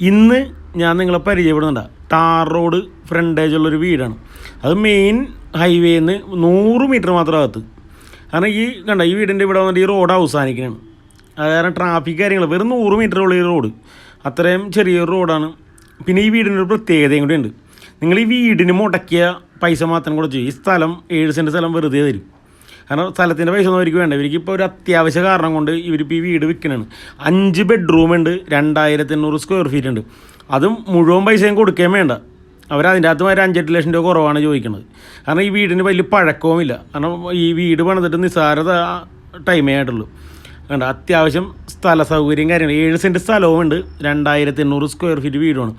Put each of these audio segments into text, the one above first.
ഇന്ന് ഞാൻ നിങ്ങളെ പരിചയപ്പെടുന്നുണ്ട്. ടാർ റോഡ് ഫ്രണ്ടേജ് ഉള്ളൊരു വീടാണ്. അത് മെയിൻ ഹൈവേയിൽ നിന്ന് നൂറ് മീറ്റർ മാത്രം അകത്ത്. കാരണം ഈ കണ്ട ഈ വീടിന്റെ ഇവിടെ വന്നിട്ട് ഈ റോഡ് അവസാനിക്കുകയാണ് അത് കാരണം ട്രാഫിക് കാര്യങ്ങൾ വെറും നൂറ് മീറ്റർ ഉള്ള ഈ റോഡ്. അത്രയും ചെറിയൊരു റോഡാണ്. പിന്നെ ഈ വീടിന്റെ ഒരു പ്രത്യേകതയും കൂടി ഉണ്ട്. നിങ്ങൾ ഈ വീടിന് മുടക്കിയ പൈസ മാത്രം കൂടെ ചെയ്യും ഈ സ്ഥലം ഏഴ് സെന്റ് സ്ഥലം വെറുതെ തരും. കാരണം സ്ഥലത്തിന്റെ പൈസ ഒന്നും അവർക്ക് വേണ്ട. ഇവർക്ക് ഇപ്പോൾ ഒരു അത്യാവശ്യ കാരണം കൊണ്ട് ഇവരിപ്പോൾ ഈ വീട് വിൽക്കണാണ് അഞ്ച് ബെഡ്റൂം ഉണ്ട് രണ്ടായിരത്തി എണ്ണൂറ് സ്ക്വയർ ഫീറ്റ് ഉണ്ട്. അതും മുഴുവൻ പൈസയും കൊടുക്കുകയും വേണ്ട. അവർ അതിന്റെ അകത്ത് ഒരു അഞ്ചെട്ട് ലക്ഷം രൂപ കുറവാണ് ചോദിക്കുന്നത് കാരണം ഈ വീടിന് വലിയ പഴക്കവുമില്ല. കാരണം ഈ വീട് പണിതിട്ട് നിസ്സാരത ടൈമേ ആയിട്ടുള്ളൂ. കണ്ട? അത്യാവശ്യം സ്ഥല സൗകര്യം കാര്യങ്ങൾ ഏഴ് സെന്റ് സ്ഥലവും ഉണ്ട് രണ്ടായിരത്തി എണ്ണൂറ് സ്ക്വയർ ഫീറ്റ് വീടുമാണ്.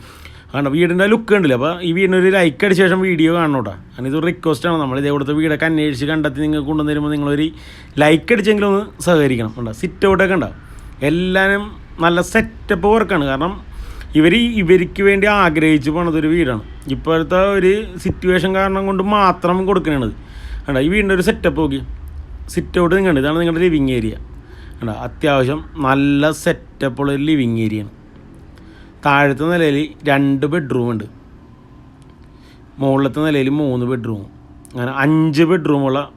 കാരണം വീടിന്റെ ലുക്ക് ഉണ്ടല്ലോ അപ്പോൾ ഈ വീടിനൊരു ലൈക്ക് അടിച്ച ശേഷം വീഡിയോ കാണണം കേട്ടോ കാരണം ഇതൊരു റിക്വസ്റ്റാണ് നമ്മൾ ഇതേ കൊടുത്ത് വീടൊക്കെ അന്വേഷിച്ച് കണ്ടെത്തി നിങ്ങൾക്ക് കൊണ്ടുവന്ന് നിങ്ങളൊരു ലൈക്ക് അടിച്ചെങ്കിലും ഒന്ന് സഹകരിക്കണം. ഉണ്ടോ സിറ്റ് ഔട്ടൊക്കെ ഉണ്ടാവും എല്ലാവരും നല്ല സെറ്റപ്പ് വർക്കാണ് കാരണം ഇവർ ഇവർക്ക് വേണ്ടി ആഗ്രഹിച്ച് പോണതൊരു വീടാണ്. ഇപ്പോഴത്തെ ഒരു സിറ്റുവേഷൻ കാരണം കൊണ്ട് മാത്രം കൊടുക്കണത്. കണ്ടോ? ഈ വീടിന്റെ ഒരു സെറ്റപ്പ് നോക്കി സിറ്റ് ഔട്ട് നിങ്ങൾ ഇതാണ് നിങ്ങളുടെ ലിവിങ് ഏരിയ കണ്ടോ? അത്യാവശ്യം നല്ല സെറ്റപ്പുള്ള ഒരു ലിവിങ് ഏരിയയാണ് താഴത്തെ നിലയിൽ രണ്ട് ബെഡ്റൂം ഉണ്ട്. മുകളിലത്തെ നിലയിൽ മൂന്ന് ബെഡ്റൂം അങ്ങനെ അഞ്ച് ബെഡ്റൂമുള്ള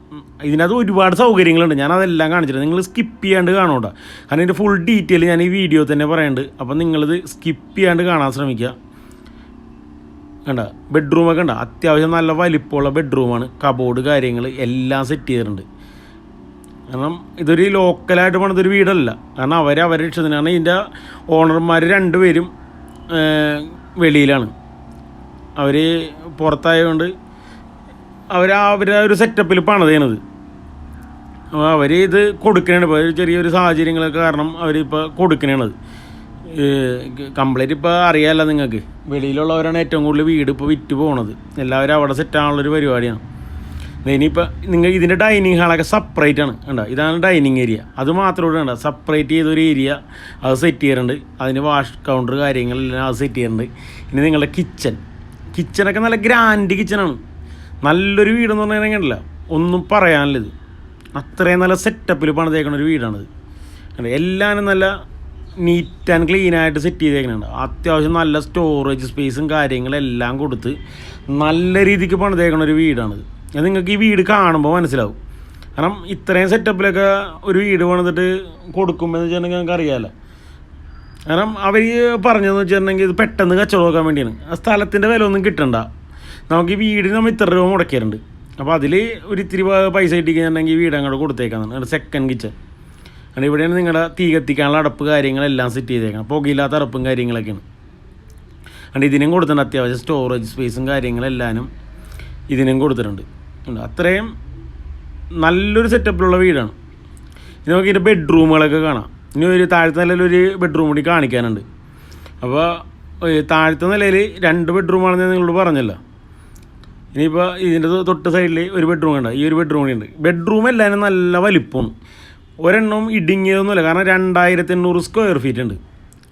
ഇതിനകത്ത് ഒരുപാട് സൗകര്യങ്ങളുണ്ട്. ഞാൻ അതെല്ലാം കാണിച്ചിട്ടുണ്ട്. നിങ്ങൾ സ്കിപ്പ് ചെയ്യാണ്ട് കാണൂട്ടോ. കാരണം ഇതിന്റെ ഫുൾ ഡീറ്റെയിൽ ഞാൻ ഈ വീഡിയോ തന്നെ പറയുന്നുണ്ട് അപ്പം നിങ്ങളിത് സ്കിപ്പ് ചെയ്യാണ്ട് കാണാൻ ശ്രമിക്കുക. കണ്ട? ബെഡ്റൂമൊക്കെ ഉണ്ട് അത്യാവശ്യം നല്ല വലിപ്പമുള്ള ബെഡ്റൂമാണ് കബോർഡ് കാര്യങ്ങൾ എല്ലാം സെറ്റ് ചെയ്തിട്ടുണ്ട്. കാരണം ഇതൊരു ലോക്കലായിട്ട് പണിതൊരു വീടല്ല. കാരണം അവർ അവരെ കാരണം ഇതിന്റെ ഓണർമാർ രണ്ടുപേരും വെളിയിലാണ്. അവർ പുറത്തായതുകൊണ്ട് അവർ അവരെ ഒരു സെറ്റപ്പിൽ പണിത് ചെയ്യണത്. അപ്പോൾ അവർ ഇത് കൊടുക്കണത് ഇപ്പോൾ ചെറിയൊരു സാഹചര്യങ്ങളൊക്കെ കാരണം അവരിപ്പോൾ കൊടുക്കണത് കംപ്ലീറ്റ് ഇപ്പോൾ അറിയാമല്ലോ നിങ്ങൾക്ക് വെളിയിലുള്ളവരാണ് ഏറ്റവും കൂടുതൽ വീട് ഇപ്പോൾ വിറ്റ് പോണത്. എല്ലാവരും അവിടെ സെറ്റാണുള്ളൊരു പരിപാടിയാണ്. ഇനിയിപ്പോൾ നിങ്ങൾ ഇതിന്റെ ഡൈനിങ് ഹാളൊക്കെ സെപ്പറേറ്റ് ആണ്. കണ്ടോ? ഇതാണ് ഡൈനിങ് ഏരിയ അത് മാത്രമേ കണ്ട? സെപ്പറേറ്റ് ചെയ്തൊരു ഏരിയ അത് സെറ്റ് ചെയ്യാറുണ്ട് അതിന് വാഷ് കൗണ്ടർ കാര്യങ്ങളെല്ലാം അത് സെറ്റ് ചെയ്യാറുണ്ട് ഇനി നിങ്ങളുടെ കിച്ചൺ കിച്ചണൊക്കെ നല്ല ഗ്രാൻഡ് കിച്ചണാണ് നല്ലൊരു വീടെന്ന് പറഞ്ഞാൽ കണ്ടില്ല? ഒന്നും പറയാനില്ല ഇത്. അത്രയും നല്ല സെറ്റപ്പിൽ പണിതേക്കണ ഒരു വീടാണിത്. എല്ലാവരും നല്ല നീറ്റ് ആൻഡ് ക്ലീൻ ആയിട്ട് സെറ്റ് ചെയ്തേക്കുന്നുണ്ട് അത്യാവശ്യം നല്ല സ്റ്റോറേജ് സ്പേസും കാര്യങ്ങളെല്ലാം കൊടുത്ത് നല്ല രീതിക്ക് പണിതേക്കണ ഒരു വീടാണിത്. അത് നിങ്ങൾക്ക് ഈ വീട് കാണുമ്പോൾ മനസ്സിലാവും. കാരണം ഇത്രയും സെറ്റപ്പിലൊക്കെ ഒരു വീട് പണിതിട്ട് കൊടുക്കുമ്പോൾ എന്ന് വെച്ചിട്ടുണ്ടെങ്കിൽ നിങ്ങൾക്ക് അറിയാമല്ലോ കാരണം അവർ പറഞ്ഞതെന്ന് വെച്ചിട്ടുണ്ടെങ്കിൽ ഇത് പെട്ടെന്ന് കച്ചവടം നോക്കാൻ വേണ്ടിയാണ്. ആ സ്ഥലത്തിന്റെ വില ഒന്നും കിട്ടണ്ട. നമുക്ക് ഈ വീടിന് നമ്മൾ ഇത്ര രൂപ മുടക്കിയിട്ടുണ്ട്. അപ്പോൾ അതിൽ ഒരു ഇത്തിരി പൈസ കിട്ടിക്കഴിഞ്ഞിട്ടുണ്ടെങ്കിൽ വീട് അങ്ങോട്ട് കൊടുത്തേക്കാന്നാണ്. സെക്കൻഡ് കിച്ചൺ കാരണം ഇവിടെയാണ് നിങ്ങളുടെ തീ കത്തിക്കാനുള്ള അടപ്പ് കാര്യങ്ങളെല്ലാം സെറ്റ് ചെയ്തേക്കണം പുകയില്ലാത്ത അടപ്പും കാര്യങ്ങളൊക്കെയാണ്. അതുകൊണ്ട് ഇതിനും കൊടുത്തിട്ടുണ്ട് അത്യാവശ്യം സ്റ്റോറേജ് സ്പേസും കാര്യങ്ങളെല്ലാനും ഇതിനും കൊടുത്തിട്ടുണ്ട്. അത്രയും നല്ലൊരു സെറ്റപ്പിലുള്ള വീടാണ്. ഇനി നമുക്ക് ഇതിന്റെ ബെഡ്റൂമുകളൊക്കെ കാണാം. ഇനി ഒരു താഴത്തെ നിലയിൽ ഒരു ബെഡ്റൂം കൂടി കാണിക്കാനുണ്ട്. അപ്പോൾ താഴ്ത്ത നിലയിൽ രണ്ട് ബെഡ്റൂമാണെന്ന് നിങ്ങളോട് പറഞ്ഞല്ലോ. ഇനിയിപ്പോൾ ഇതിന്റെ തൊട്ട് സൈഡിൽ ഒരു ബെഡ്റൂം ഉണ്ട് ഈ ഒരു ബെഡ്റൂം കൂടി ഉണ്ട്. ബെഡ്റൂം എല്ലാവരും നല്ല വലിപ്പമാണ്. ഒരെണ്ണം ഇടുങ്ങിയതൊന്നുമില്ല. കാരണം രണ്ടായിരത്തി എണ്ണൂറ് സ്ക്വയർ ഫീറ്റ് ഉണ്ട്.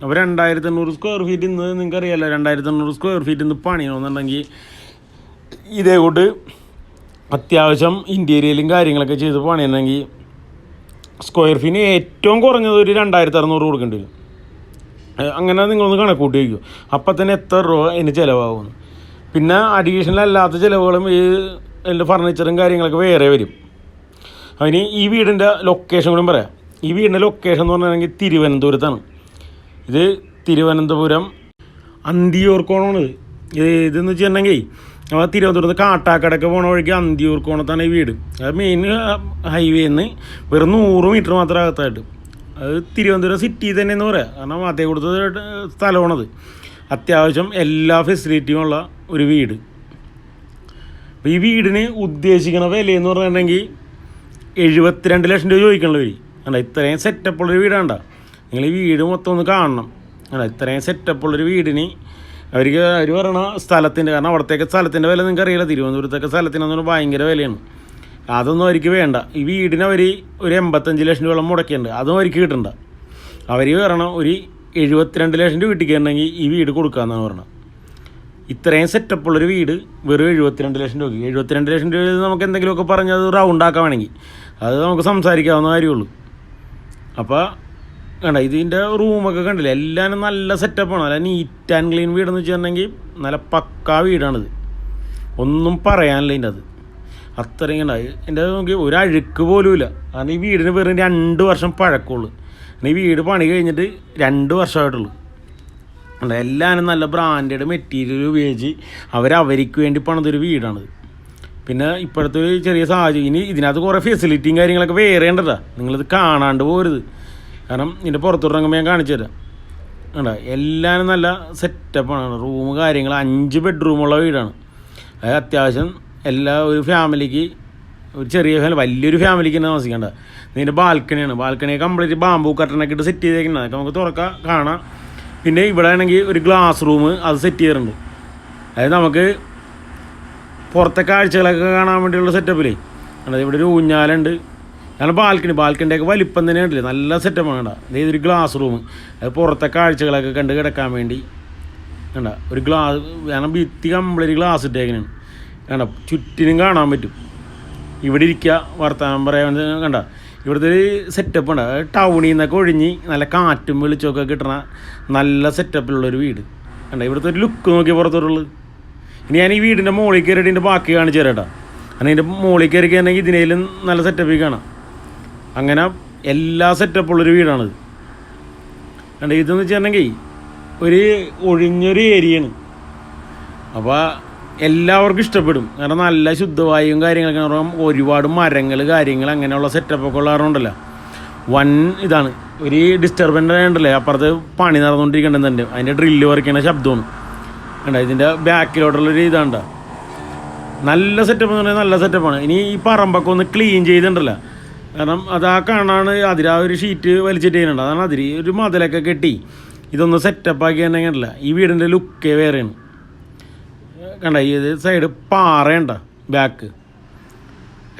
അപ്പോൾ രണ്ടായിരത്തി എണ്ണൂറ് സ്ക്വയർ ഫീറ്റ് ഇന്ന് നിങ്ങൾക്ക് അറിയാമല്ലോ രണ്ടായിരത്തി എണ്ണൂറ് സ്ക്വയർ ഫീറ്റ് ഇന്ന് പണിയണമെന്നുണ്ടെങ്കിൽ ഇതേ കൂട്ട് അത്യാവശ്യം ഇന്റീരിയലും കാര്യങ്ങളൊക്കെ ചെയ്ത് പണിയണമെങ്കിൽ സ്ക്വയർ ഫീന് ഏറ്റവും കുറഞ്ഞത് ഒരു രണ്ടായിരത്തി അറുന്നൂറ് കൊടുക്കേണ്ടി വരും. അങ്ങനെ നിങ്ങളൊന്ന് കണക്കൂട്ടി വയ്ക്കും അപ്പം തന്നെ എത്ര രൂപ അതിന് ചിലവാകുമെന്ന് പിന്നെ അഡീഷണൽ അല്ലാത്ത ചിലവുകളും ഈ അതിന്റെ ഫർണിച്ചറും കാര്യങ്ങളൊക്കെ വേറെ വരും. അതിന് ഈ വീടിന്റെ ലൊക്കേഷൻ കൂടി പറയാം. ഈ വീടിന്റെ ലൊക്കേഷൻ എന്ന് പറഞ്ഞിട്ടുണ്ടെങ്കിൽ തിരുവനന്തപുരത്താണ്. ഇത് തിരുവനന്തപുരം അന്തിയോർക്കോണാണ് ഇത് ഇതെന്ന് വെച്ചിട്ടുണ്ടെങ്കിൽ നമ്മൾ തിരുവനന്തപുരത്ത് കാട്ടാക്കടക്ക് പോണ വഴിക്ക് അന്തിയൂർക്കോണത്താണ് ഈ വീട്. അത് മെയിൻ ഹൈവേയിൽ നിന്ന് വെറും നൂറ് മീറ്റർ മാത്രം അകത്തായിട്ട്. അത് തിരുവനന്തപുരം സിറ്റി തന്നെ എന്ന് പറയാം. കാരണം അതേ കൊടുത്ത സ്ഥലമാണത്. അത്യാവശ്യം എല്ലാ ഫെസിലിറ്റിയും ഉള്ള ഒരു വീട്. അപ്പോൾ ഈ വീടിന് ഉദ്ദേശിക്കണ വിലയെന്ന് പറഞ്ഞിട്ടുണ്ടെങ്കിൽ എഴുപത്തിരണ്ട് ലക്ഷം രൂപ ചോദിക്കണല്ലോ വരി അല്ല ഇത്രയും സെറ്റപ്പുള്ളൊരു വീടാണ്ട നിങ്ങൾ ഈ വീട് മൊത്തം ഒന്ന് കാണണം. അല്ല ഇത്രയും സെറ്റപ്പുള്ളൊരു വീടിന് അവർക്ക് അവർ പറയണ സ്ഥലത്തിന്റെ കാരണം അവിടത്തേക്ക് സ്ഥലത്തിന്റെ വില നിങ്ങൾക്ക് അറിയില്ല. തിരുവനന്തപുരത്തേക്ക് സ്ഥലത്തിനൊന്നും ഭയങ്കര വിലയാണ്. അതൊന്നും അവർക്ക് വേണ്ട. ഈ വീടിന് അവർ ഒരു എൺപത്തഞ്ച് ലക്ഷം രൂപ മുടക്കിയിട്ടുണ്ട്. അതും അവർക്ക് കിട്ടണ്ട. അവർ പറയണം ഒരു എഴുപത്തിരണ്ട് ലക്ഷം രൂപ കിട്ടിക്കണമെങ്കിൽ ഈ വീട് കൊടുക്കാമെന്നാണ് പറഞ്ഞത് ഇത്രയും സെറ്റപ്പുള്ളൊരു വീട് വെറും എഴുപത്തിരണ്ട് ലക്ഷം രൂപ എഴുപത്തിരണ്ട് ലക്ഷം രൂപ നമുക്ക് എന്തെങ്കിലുമൊക്കെ പറഞ്ഞത് റൗണ്ട് ആക്കാൻ വേണമെങ്കിൽ. അത് നമുക്ക് സംസാരിക്കാവുന്ന കാര്യമുള്ളൂ. അപ്പോൾ കണ്ട ഇതിന്റെ റൂമൊക്കെ കണ്ടില്ല? എല്ലാം നല്ല സെറ്റപ്പാണ് നല്ല നീറ്റ് ആൻഡ് ക്ലീൻ വീടെന്ന് വെച്ചിട്ടുണ്ടെങ്കിൽ നല്ല പക്കാ വീടാണിത്. ഒന്നും പറയാനില്ല ഇതിന്റെ അത്. അത്രയും കണ്ട എന്റെ നോക്കി ഒരു അഴുക്ക് പോലും ഇല്ല കാരണം ഈ വീടിന് വെറും രണ്ട് വർഷം പഴക്കമുള്ളൂ. ഈ വീട് പണി കഴിഞ്ഞിട്ട് രണ്ട് വർഷമായിട്ടുള്ളൂ. എല്ലാവരും നല്ല ബ്രാൻഡഡ് മെറ്റീരിയൽ ഉപയോഗിച്ച് അവരവർക്ക് വേണ്ടി പണിതൊരു വീടാണിത്. പിന്നെ ഇപ്പോഴത്തെ ഒരു ചെറിയ സാഹചര്യം ഇനി ഇതിനകത്ത് കുറേ ഫെസിലിറ്റിയും കാര്യങ്ങളൊക്കെ വേറെ ഉണ്ടല്ലോ നിങ്ങളിത് കാണാണ്ട് പോരുത്. കാരണം ഇതിന്റെ പുറത്തുറങ്ങുമ്പോൾ ഞാൻ കാണിച്ചു തരാം. കണ്ടോ? എല്ലാവരും നല്ല സെറ്റപ്പാണ് റൂം കാര്യങ്ങൾ അഞ്ച് ബെഡ്റൂമുള്ള വീടാണ്. അതായത് അത്യാവശ്യം എല്ലാ ഒരു ഫാമിലിക്ക് ഒരു ചെറിയ ഫാമിലി വലിയൊരു ഫാമിലിക്ക് തന്നെ താമസിക്കേണ്ട. ഇതിന്റെ ബാൽക്കണിയാണ് ബാൽക്കണി കംപ്ലീറ്റ് ബാമ്പൂ കട്ടനൊക്കെ ഇട്ട് സെറ്റ് ചെയ്തേക്കുന്നത് അതൊക്കെ നമുക്ക് തുറക്കാം കാണാം. പിന്നെ ഇവിടെ ആണെങ്കിൽ ഒരു ഗ്ലാസ് റൂം അത് സെറ്റ് ചെയ്തിട്ടുണ്ട്. അതായത് നമുക്ക് പുറത്തെ കാഴ്ചകളൊക്കെ കാണാൻ വേണ്ടിയുള്ള സെറ്റപ്പിലേ ഇവിടെ ഒരു ഊഞ്ഞാലുണ്ട്. കാരണം ബാൽക്കണി ബാൽക്കണിന്റെയൊക്കെ വലിപ്പം തന്നെ ഉണ്ടല്ലേ നല്ല സെറ്റപ്പാണ് കേട്ടോ അതായത് ഒരു ഗ്ലാസ് റൂം അത് പുറത്തെ കാഴ്ചകളൊക്കെ കണ്ട് കിടക്കാൻ വേണ്ടി. കണ്ട? ഒരു ഗ്ലാസ് കാരണം ഭിത്തി കംപ്ലീറ്റ് ഗ്ലാസ് ഇട്ടേക്കണാണ് കണ്ട? ചുറ്റിനും കാണാൻ പറ്റും. ഇവിടെ ഇരിക്കുക വർത്തമാനം പറയാൻ കണ്ട? ഇവിടുത്തെ ഒരു സെറ്റപ്പ് ഉണ്ട്. ടൗണിൽ നിന്നൊക്കെ ഒഴിഞ്ഞ് നല്ല കാറ്റും വെളിച്ചമൊക്കെ കിട്ടണ നല്ല സെറ്റപ്പിലുള്ളൊരു വീട്. കണ്ട? ഇവിടുത്തെ ഒരു ലുക്ക് നോക്കിയ പുറത്തോട്ടുള്ളത് ഇനി ഞാൻ ഈ വീടിന്റെ മുകളിൽ കയറിയിട്ട് ഇതിന്റെ ബാക്കി കാണിച്ചു തരാം കേട്ടോ. കാരണം ഇതിന്റെ മുകളിൽ കയറി കഴിഞ്ഞാൽ ഇതിനേലും നല്ല സെറ്റപ്പിൽ കാണാം. അങ്ങനെ എല്ലാ സെറ്റപ്പുള്ളൊരു വീടാണിത് കണ്ട ഇതെന്ന് വെച്ചിട്ടുണ്ടെങ്കിൽ ഒരു ഒഴിഞ്ഞൊരു ഏരിയയാണ്. അപ്പോൾ എല്ലാവർക്കും ഇഷ്ടപ്പെടും. കാരണം നല്ല ശുദ്ധവായും കാര്യങ്ങളൊക്കെ പറയുമ്പോൾ ഒരുപാട് മരങ്ങൾ കാര്യങ്ങൾ അങ്ങനെയുള്ള സെറ്റപ്പൊക്കെ ഉള്ള കാരണമുണ്ടല്ലോ വൺ ഇതാണ്. ഒരു ഡിസ്റ്റർബൻസ് ഉണ്ടല്ലേ? അപ്പുറത്ത് പണി നടന്നുകൊണ്ടിരിക്കേണ്ടതുണ്ട് അതിന്റെ ഡ്രില്ല് വർക്കുന്ന ശബ്ദമാണ്. കണ്ട ഇതിന്റെ ബാക്കിലോട്ടുള്ളൊരു ഇതാണ്ട നല്ല സെറ്റപ്പ് എന്ന് പറഞ്ഞാൽ നല്ല സെറ്റപ്പാണ് ഇനി ഈ പറമ്പൊക്കെ ഒന്ന് ക്ലീൻ ചെയ്തിട്ടുണ്ടല്ലോ. കാരണം അത് ആ കാണാണ് അതിരാ ഒരു ഷീറ്റ് വലിച്ചിട്ട് ചെയ്യുന്നുണ്ട്. അതാണ് അതിരി ഒരു മതിലൊക്കെ കെട്ടി. ഇതൊന്ന് സെറ്റപ്പാക്കി തന്നെ കണ്ടില്ല. ഈ വീടിന്റെ ലുക്കേ വേറെയാണ്. കണ്ട? ഈ സൈഡ് പാറയുണ്ട ബാക്ക്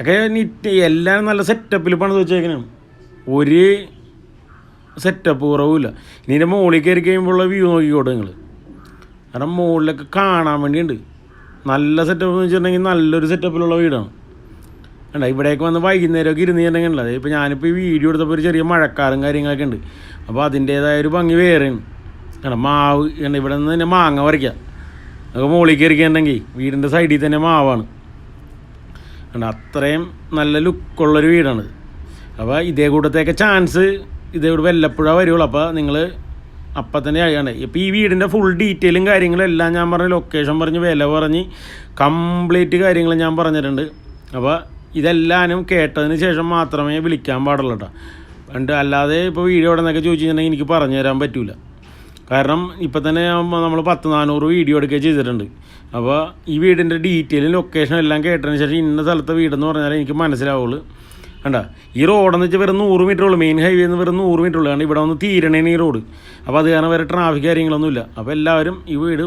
ഒക്കെ നീറ്റ് എല്ലാം നല്ല സെറ്റപ്പിൽ പണിത് വെച്ചേക്കണം. ഒരു സെറ്റപ്പ് കുറവില്ല ഇനി ഇതിന്റെ മുകളിൽ കയറി കഴിയുമ്പോഴുള്ള വ്യൂ നോക്കിക്കോട്ടെ നിങ്ങൾ കാരണം മുകളിലൊക്കെ കാണാൻ വേണ്ടിയുണ്ട്. നല്ല സെറ്റപ്പ് എന്ന് വെച്ചിട്ടുണ്ടെങ്കിൽ നല്ലൊരു സെറ്റപ്പിലുള്ള വീടാണ്. കണ്ട ഇവിടേക്ക് വന്ന് വൈകുന്നേരമൊക്കെ ഇരുന്നിട്ടുണ്ടെങ്കിൽ ഉള്ളത് ഇപ്പോൾ ഞാനിപ്പോൾ ഈ വീഡിയോ എടുത്തപ്പോൾ ഒരു ചെറിയ മഴക്കാറും കാര്യങ്ങളൊക്കെ ഉണ്ട്. അപ്പോൾ അതിന്റേതായ ഒരു ഭംഗി വേറെയാണ് കണ്ട മാവ് ഇവിടെ നിന്ന് തന്നെ മാങ്ങ പറിക്കാം. നമുക്ക് മുകളിൽ കയറിക്കുന്നുണ്ടെങ്കിൽ വീടിന്റെ സൈഡിൽ തന്നെ മാവാണ്. കണ്ട അത്രയും നല്ല ലുക്കുള്ളൊരു വീടാണ് അപ്പോൾ ഇതേ കൂട്ടത്തേക്ക് ചാൻസ് ഇതേ കൂടെ വല്ലപ്പോഴാണ് വരുള്ളൂ. അപ്പോൾ നിങ്ങൾ അപ്പം തന്നെ അറിയണ്ടേ ഇപ്പോൾ ഈ വീടിന്റെ ഫുൾ ഡീറ്റെയിലും കാര്യങ്ങളും എല്ലാം ഞാൻ പറഞ്ഞ ലൊക്കേഷൻ പറഞ്ഞ് വില പറഞ്ഞ് കംപ്ലീറ്റ് കാര്യങ്ങൾ ഞാൻ പറഞ്ഞിട്ടുണ്ട്. അപ്പോൾ ഇതെല്ലാനും കേട്ടതിന് ശേഷം മാത്രമേ വിളിക്കാൻ പാടുള്ളൂ കേട്ടോ പണ്ട് അല്ലാതെ ഇപ്പോൾ വീഡിയോ എവിടെ നിന്നൊക്കെ ചോദിച്ചു കഴിഞ്ഞിട്ടുണ്ടെങ്കിൽ എനിക്ക് പറഞ്ഞു തരാൻ പറ്റില്ല കാരണം ഇപ്പം തന്നെ നമ്മൾ പത്ത് നാനൂറ് വീഡിയോ എടുക്കുകയും ചെയ്തിട്ടുണ്ട്. അപ്പോൾ ഈ വീടിന്റെ ഡീറ്റെയിലും ലൊക്കേഷനും എല്ലാം കേട്ടതിന് ശേഷം ഇന്ന സ്ഥലത്തെ വീടെന്ന് പറഞ്ഞാൽ എനിക്ക് മനസ്സിലാവുള്ളൂ. കണ്ട? ഈ റോഡെന്ന് വെച്ചാൽ വെറും നൂറ് മീറ്റർ ഉള്ളൂ. മെയിൻ ഹൈവേ എന്ന് വെറും നൂറ് മീറ്റർ ഉള്ളൂ. കാരണം ഇവിടെ ഒന്ന് തീരണേന് ഈ റോഡ്. അപ്പോൾ അത് കാരണം വേറെ ട്രാഫിക് കാര്യങ്ങളൊന്നുമില്ല. അപ്പോൾ എല്ലാവരും ഈ വീട്